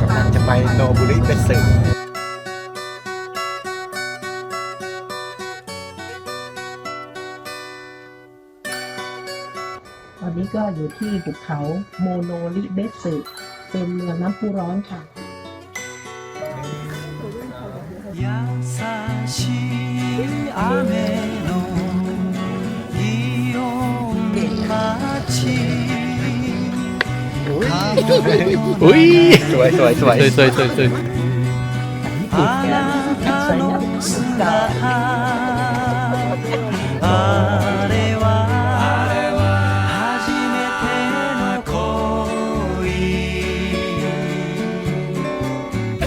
กำลังจะไปโนบุริเป็นสึ ตอนนี้ก็อยู่ที่ภูเขาโมโนริเบสึเป็นเมืองน้ำพุร้อนค่ะ 優しい雨のイオン街 อุ้ยสวยสวยสวยสวยสวยสวยสวย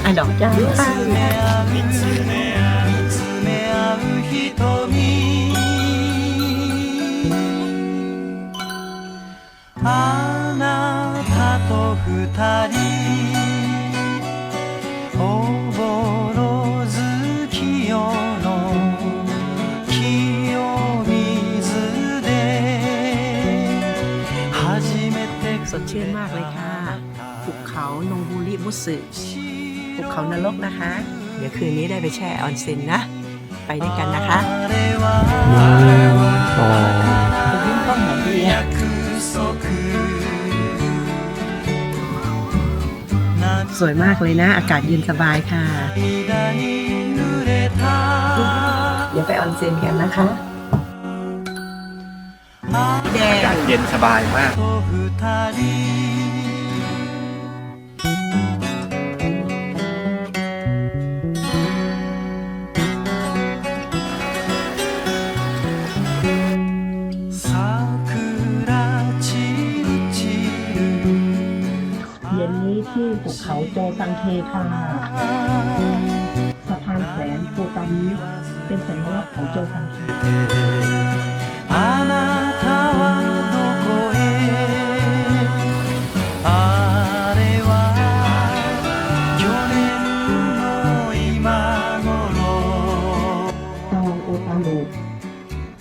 อ่ะดอกจ้า สึภูเขานรกนะคะ เดี๋ยวคืนนี้ได้ไปแช่ออนเซ็นนะ ไปด้วยกันนะคะโอ้ยิ่งต้องเหมือนดีอสวยมากเลยนะ อากาศเย็นสบายค่ะ เดี๋ยวไปออนเซ็นกันนะคะอากาศเย็นสบายมาก ที่ภูเขาโจตังเคทาสะพานแสนโกตังนี้เป็นสัญลักษณ์ของโจตังเค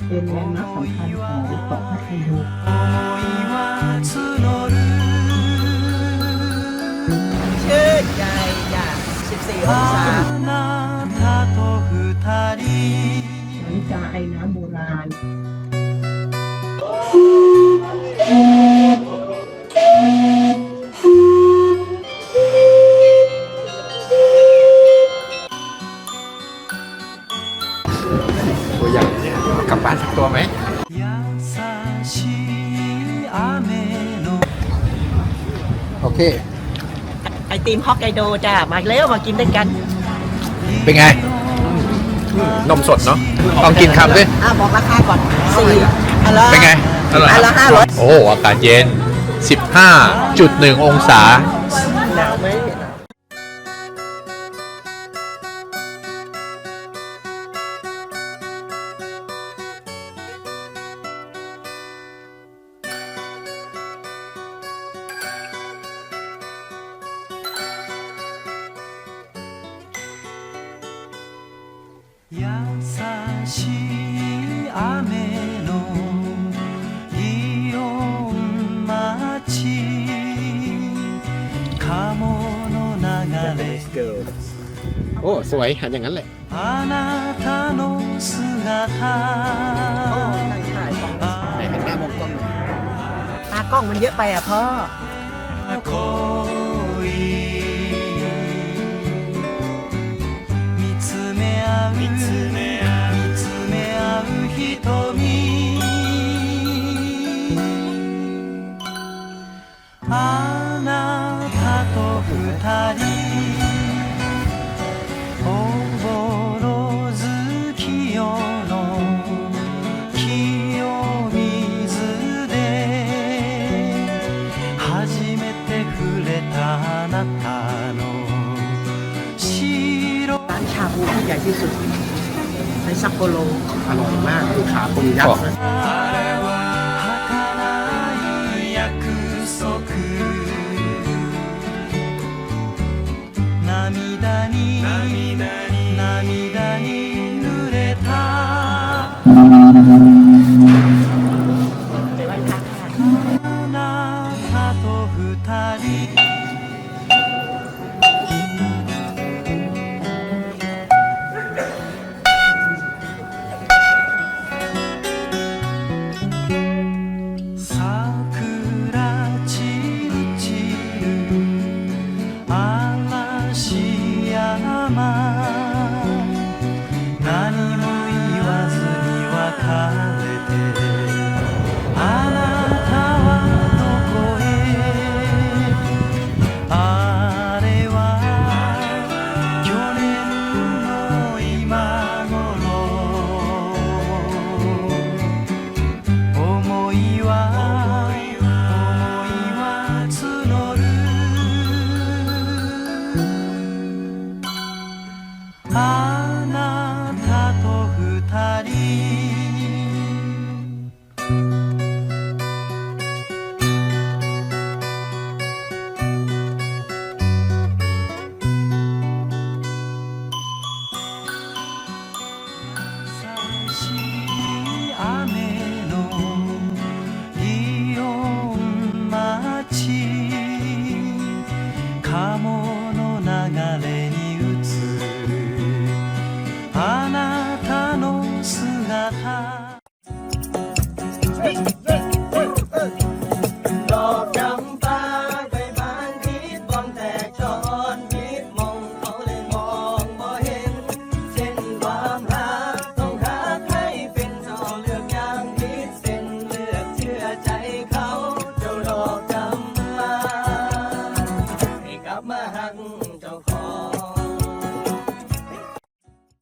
เป็นแรงนักสำคัญของเกาะพัทยา นใจอยาก 14 องสาน้ำตาไอ้น้ำโบราณตัวใหญ่เนี่ยกลับบ้านสักตัวไหมโอเค ไอติมฮอกไกโดจ้ะมาเร็วมากินด้วยกันเป็นไง นมสดเนาะลองกินคำดิอะบอกราคาก่อนสี่อันละเป็นไงอร่อยอันละห้าร้อยโอ้อากาศเย็น 15.1 องศาหนาวไหม โอ้ สวยหัอย่างนั้นแหละไหนเป็นหน้ามุมกล้องหน้ากล้องมันเยอะไปอะพ่อ あなたの白 ร้านชาบูที่ใหญ่ที่สุด ในซัปโปโร อร่อยมากดูขาปูยักษ์ 儚